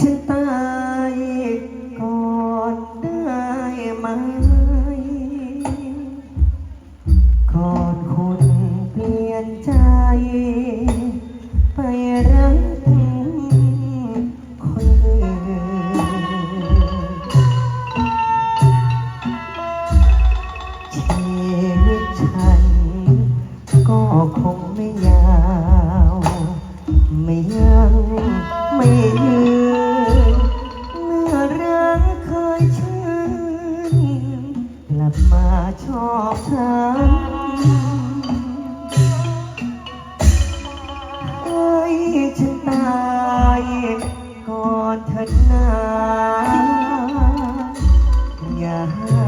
ฉันตายก่อนได้ไหมก่อนคุณเปลี่ยนใจ ไปรักคนอื่นชีวิตฉัน ก็คงไม่ยาว ไม่ยัง อบฉันเอ้ยฉันตายก่อนเถิดนาอย่า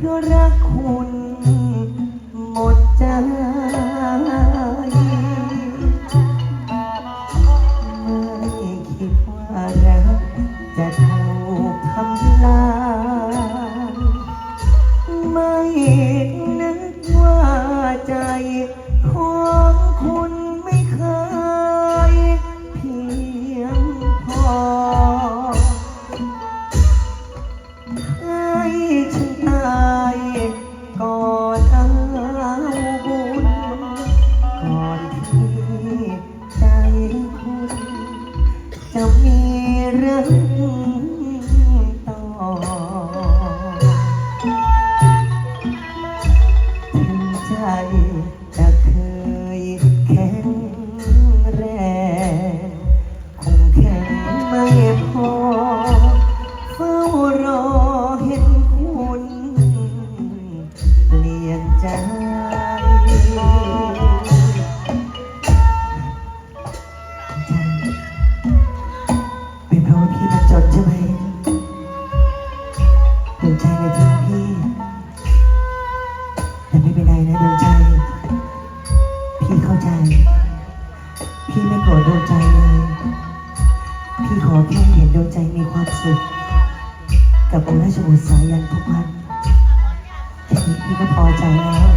เพราะรักคุณ มีเรื่องต่อถึงใจจะเคยแข็งแรง คงแข็งไม่ วงใจในทิ้งพี่ แต่ไม่เป็นไรนะดวงใจ พี่เข้าใจ พี่ไม่โกรธดวงใจเลย พี่ขอแค่เห็นดวงใจมีความสุข กับองค์ราชบุตรสายันทุกวันแค่นี้พี่ก็พอใจแล้ว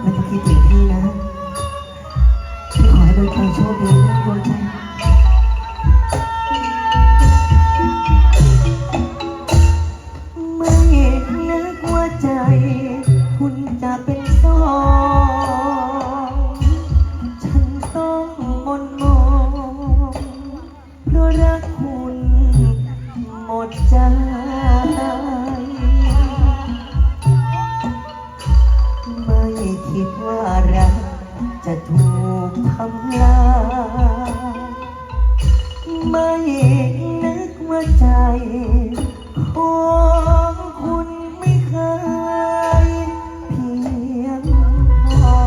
ไม่ต้องคิดถึงพี่นะ พี่ขอให้ดวงใจโชคดีนะดวงใจ ไม่คิดว่ารักจะถูกทำลายไม่นึกว่าใจของคุณไม่เคยเพียงพอ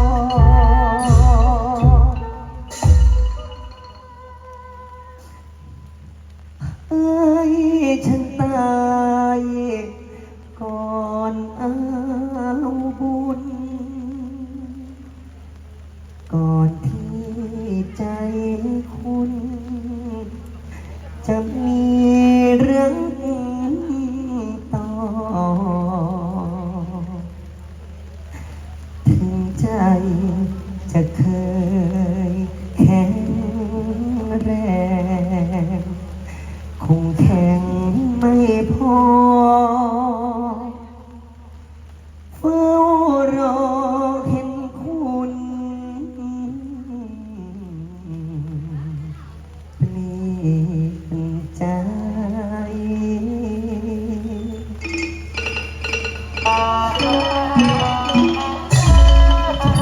เอ้ยฉัน ต เฝ้